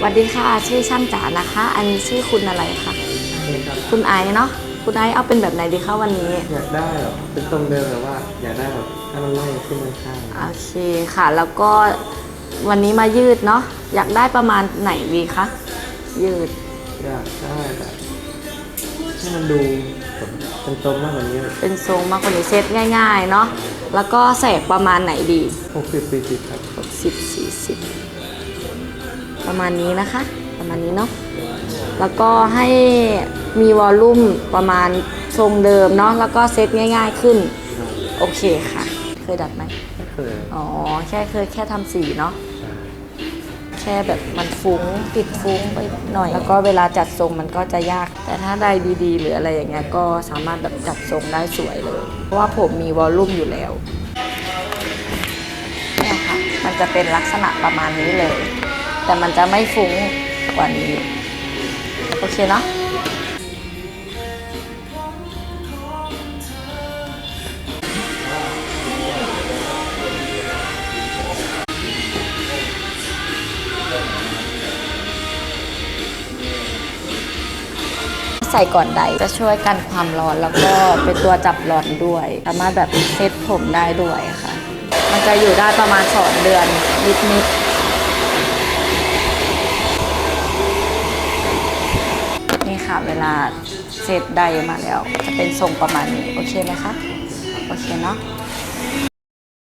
สวัสดีค่ะชื่อช่างจ๋านะคะ อันนี้ชื่อคุณอะไรคะนี่ครับคุณไอซ์เนาะคุณไอซ์เอาเป็นแบบไหนดีคะวันนี้ อยากได้แบบเป็นทรงเดิมแต่ว่า อยากได้แบบให้มันไล่ขึ้นข้างโอเคค่ะ แล้วก็วันนี้มายืดเนาะอยากได้ประมาณไหนดีคะยืดๆอยากได้แบบให้มันดูแบบเป็นตรงมากกว่านี้เป็นทรงมากกว่านี้เซตง่าย ๆ เนาะแล้วก็แสกประมาณไหนดีหกสิบสี่สิบครับ 60 40 ประมาณนี้นะคะ ประมาณนี้เนาะแล้วก็ให้มีวอลลุ่มประมาณทรงเดิมเนาะแล้วก็เซตง่ายๆขึ้น โอเคค่ะ เคยดัดไหมไม่เคยอ๋อแค่เคยแค่ทำสีเนาะแค่แบบมันฟุ้งติดฟุ้งไปหน่อย แล้วก็เวลาจัดทรงมันก็จะยาก แต่ถ้าได้ดีๆ หรืออะไรอย่างเงี้ยก็สามารถแบบจัดทรงได้สวยเลย เพราะว่าผมมีวอลลุ่มอยู่แล้วเนี่ยค่ะมันจะเป็นลักษณะประมาณนี้เลย แต่มันจะไม่ฟุ้งกว่านี้โอเคเนาะใส่ก่อนใดจะช่วยกันความร้อนแล้วก็เป็นตัวจับร้อนด้วย สามารถแบบเซ็ตผมได้ด้วยค่ะ มันจะอยู่ได้ประมาณ 2 เดือนนิดๆ นี่ค่ะเวลาเซ็ตใดมาแล้ว จะเป็นทรงประมาณนี้ โอเคไหมคะ โอเคเนาะ